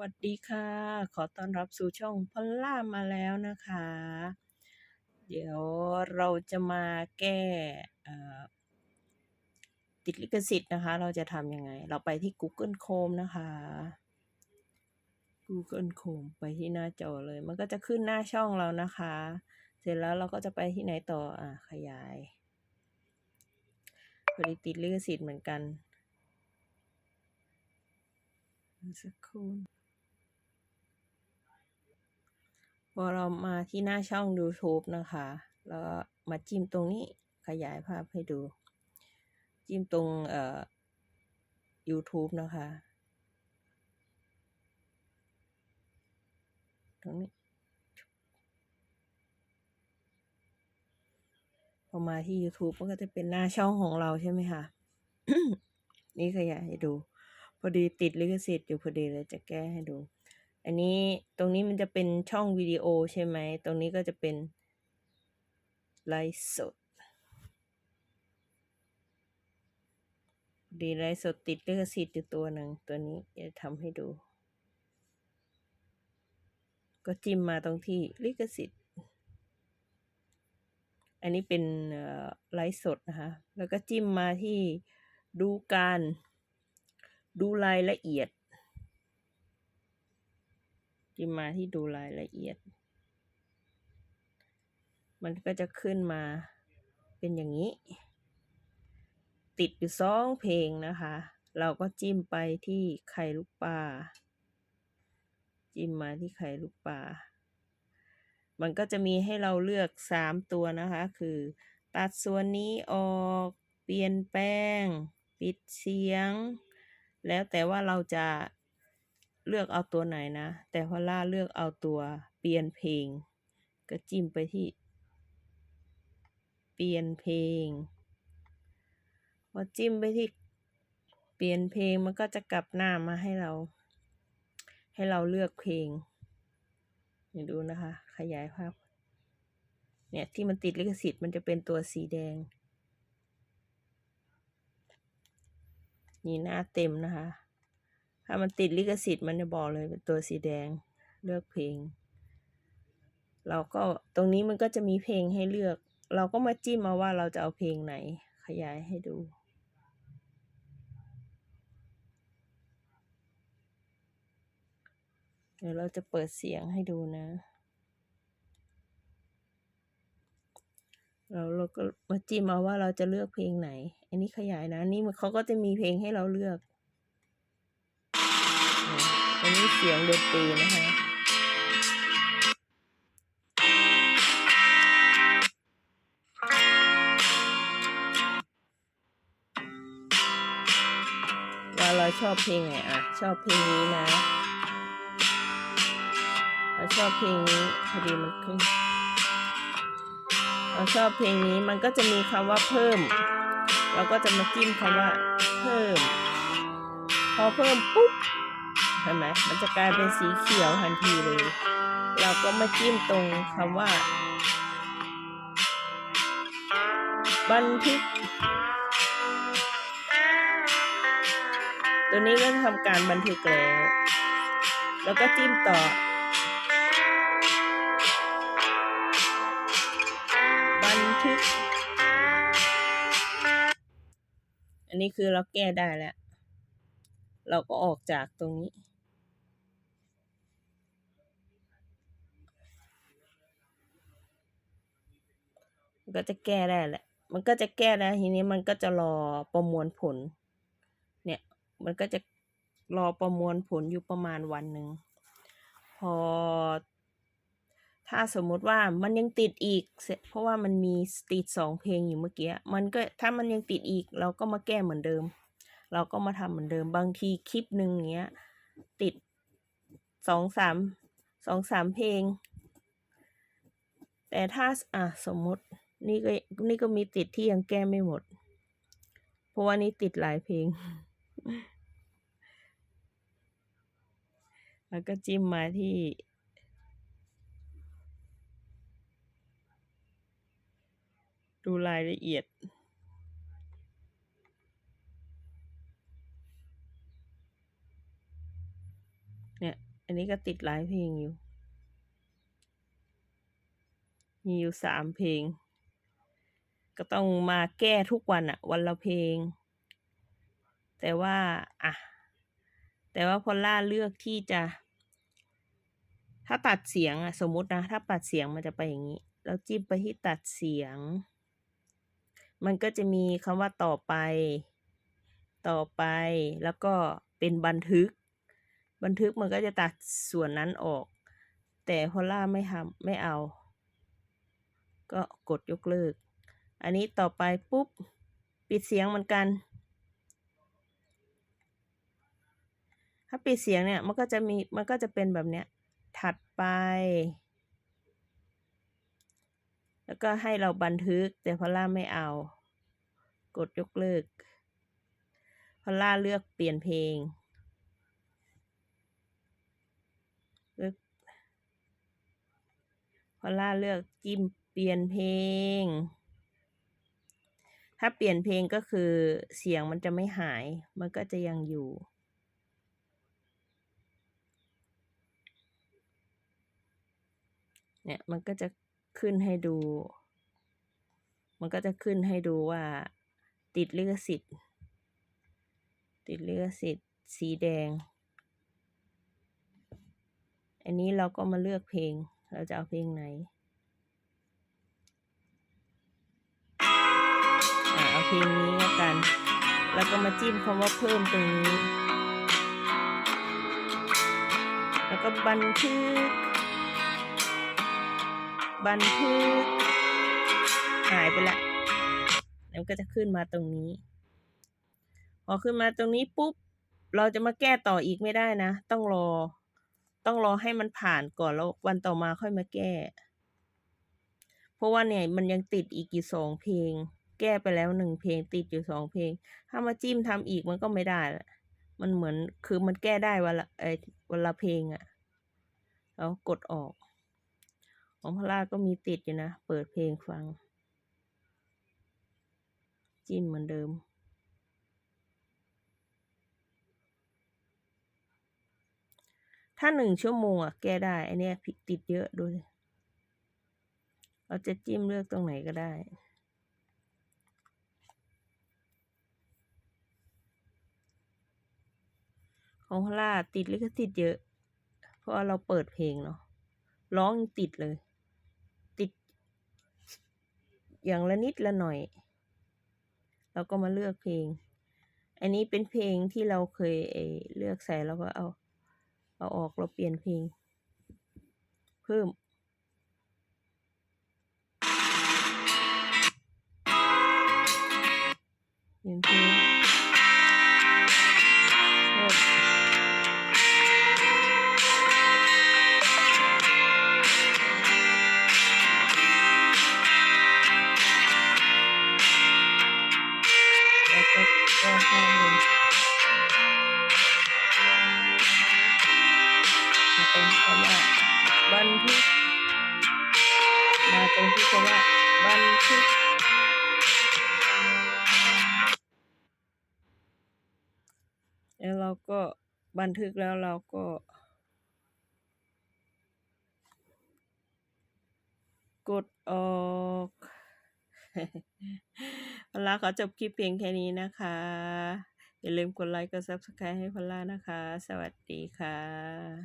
วัสดีค่ะ ขอต้อนรับสู่ช่องพอลล่ามาแล้วนะคะ เดี๋ยวเราจะมาแก้ติดลิขสิทธิ์นะคะ เราจะทำยังไง เราไปที่ Google Chrome นะคะ Google Chrome ไปที่หน้าจอเลย มันก็จะขึ้นหน้าช่องเรานะคะ เสร็จแล้วเราก็จะไปที่ไหนต่อ อะ ขยายพอดีติดลิขสิทธิ์เหมือนกัน สักครู่ พ อเรามาที่หน้าช่อง YouTube นะคะ แล้วมาจิ้มตรงนี้ขยายภาพให้ดู จิ้มตรงเอ่อ YouTube นะคะ ตรงนี้ พอมาที่ YouTube มันก็จะเป็นหน้าช่องของเราใช่ไหมคะ นี่ขยายให้ดู พอดีติดลิขสิทธิ์อยู่พอดีเลยจะแก้ให้ดู อันนี้ตรงนี้มันจะเป็นช่องวิดีโอใช่ไหม ตรงนี้ก็จะเป็นไลฟ์สด ดีไลฟ์สดติดลิขสิทธิ์อยู่ตัวหนึ่งตัวนี้จะทำให้ดู ก็จิ้มมาตรงที่ลิขสิทธิ์ อันนี้เป็นไลฟ์สดนะคะ แล้วก็จิ้มมาที่ดูการดูรายละเอียด จิ้มมาที่ดูรายละเอียด มันก็จะขึ้นมาเป็นอย่างนี้ ติดอยู่สองเพลงนะคะ เราก็จิ้มไปที่ไข่ลูกปลาจิ้มมาที่ไข่ลูกปลามันก็จะมีให้เราเลือกสามตัวนะคะ คือ ตัดส่วนนี้ออก เปลี่ยนแปลง ปิดเสียง แล้วแต่ว่าเราจะ เลือกเอาตัวไหนนะ แต่พอล่าเลือกเอาตัวเปลี่ยนเพลง ก็จิ้มไปที่ เปลี่ยนเพลงพอจิ้มไปที่เปลี่ยนเพลงมันก็จะกลับหน้ามาให้เรา ให้เราเลือกเพลงเดี๋ยวดูนะคะ ขยายภาพ เนี่ยที่มันติดลิขสิทธิ์มันจะเป็นตัวสีแดง นี่หน้าเต็มนะคะ ถ้ามันติดลิขสิทธิ์มันจะบอกเลยเป็นตัวสีแดงเลือกเพลง เราก็ตรงนี้มันก็จะมีเพลงให้เลือก เราก็มาจิ้มมาว่าเราจะเอาเพลงไหน ขยายให้ดูเดี๋ยวเราจะเปิดเสียงให้ดูนะ เราเราก็มาจิ้มเอาว่าเราจะเลือกเพลงไหน อันนี้ขยายนะ นี่มันเขาก็จะมีเพลงให้เราเลือก เสียงดนตรีนะคะว่าเราชอบเพลงไหนอะ ชอบเพลงนี้นะเราชอบเพลงนี้พอดีมันขึ้นเราชอบเพลงนี้มันก็จะมีคำว่าเพิ่ม เราก็จะมาจิ้มคำว่าเพิ่ม พอเพิ่มปุ๊บ เห็นไหมมันจะกลายเป็นสีเขียวทันทีเลย เราก็มาจิ้มตรงคำว่า บันทึก ตัวนี้ก็ทำการบันทึกแล้ว แล้วก็จิ้มต่อ บันทึก อันนี้คือเราแก้ได้แล้วเราก็ออกจากตรงนี้ มันก็จะแก้ได้แหละ มันก็จะแก้ได้ทีนี้มันก็จะรอประมวลผล เนี่ย มันก็จะรอประมวลผลอยู่ประมาณวันหนึ่ง พอ ถ้าสมมติว่ามันยังติดอีก เพราะว่ามันมีติดสองเพลงอยู่เมื่อกี้ มันก็ถ้ามันยังติดอีก เราก็มาแก้เหมือนเดิม เราก็มาทำเหมือนเดิม บางทีคลิปหนึ่งเงี้ย ติดสองสามสองสามเพลง แต่ถ้าอะสมมติ นี่ก็นี่ก็มีติดที่ยังแก้ไม่หมด เพราะว่านี่ติดหลายเพลง แล้วก็จิ้มมาที่ ดูรายละเอียดเนี่ย อันนี้ก็ติดหลายเพลงอยู่ มีอยู่สามเพลง ก็ต้องมาแก้ทุกวันอะวันละเพลง แต่ว่าอะแต่ว่าพอลล่าเลือกที่จะ ถ้าตัดเสียงอะสมมตินะ ถ้าตัดเสียงมันจะไปอย่างนี้ แล้วจิ้มไปที่ตัดเสียง มันก็จะมีคำว่าต่อไป ต่อไปแล้วก็เป็นบันทึก บันทึกมันก็จะตัดส่วนนั้นออก แต่พอล่าไม่ทำไม่เอา ก็กดยกเลิก อันนี้ต่อไปปุ๊บ ปิดเสียงเหมือนกัน ถ้าปิดเสียงเนี่ยมันก็จะมีมันก็จะเป็นแบบเนี้ยถัดไป แล้วก็ให้เราบันทึกแต่พอล่าไม่เอา กดยกเลิกพอล่าเลือกเปลี่ยนเพลงเลือกพอล่าเลือกจิ้มเปลี่ยนเพลง ถ้าเปลี่ยนเพลงก็คือเสียงมันจะไม่หาย มันก็จะยังอยู่ เนี่ยมันก็จะขึ้นให้ดู มันก็จะขึ้นให้ดูว่า ติดลิขสิทธิ์ ติดลิขสิทธิ์ สีแดง อันนี้เราก็มาเลือกเพลง เราจะเอาเพลงไหน เพลงนี้แล้วกัน แล้วก็มาจิ้มคำว่าเพิ่มตรงนี้ แล้วก็บันทึก บันทึก หายไปละแล้วก็จะขึ้นมาตรงนี้ พอขึ้นมาตรงนี้ปุ๊บ เราจะมาแก้ต่ออีกไม่ได้นะ ต้องรอ ต้องรอให้มันผ่านก่อนแล้ววันต่อมาค่อยมาแก้ เพราะว่าเนี่ยมันยังติดอีกอยู่สองเพลง แก้ไปแล้วหนึ่งเพลงติดอยู่สองเพลง ถ้ามาจิ้มทำอีกมันก็ไม่ได้ละมันเหมือนคือมันแก้ได้วันละไอ้วันละเพลงอะแล้วกดออก ของพลาก็มีติดอยู่นะ เปิดเพลงฟัง จิ้มเหมือนเดิมถ้าหนึ่งชั่วโมงอะแก้ได้อันเนี้ยติดเยอะดูสิเราจะจิ้มเลือกตรงไหนก็ได้ ของพลาติดลิขสิทธิ์เยอะ เพราะว่าเราเปิดเพลงเนาะร้องติดเลย ติด อย่างละนิดละหน่อย เราก็มาเลือกเพลง อันนี้เป็นเพลงที่เราเคยเเลือกใส่แล้วก็เอา เอาออกเราเปลี่ยนเพลง เพิ่มเปลี่ยนเพลง ตรงที่คำว่าบันทึก มาตรงที่คำว่าบันทึกแล้วเราก็บันทึกแล้วเราก็ กดออกพลาขอจบคลิปเพียงแค่นี้นะคะ อย่าลืมกดไลค์กด Subscribe ให้พลานะคะ สวัสดีค่ะ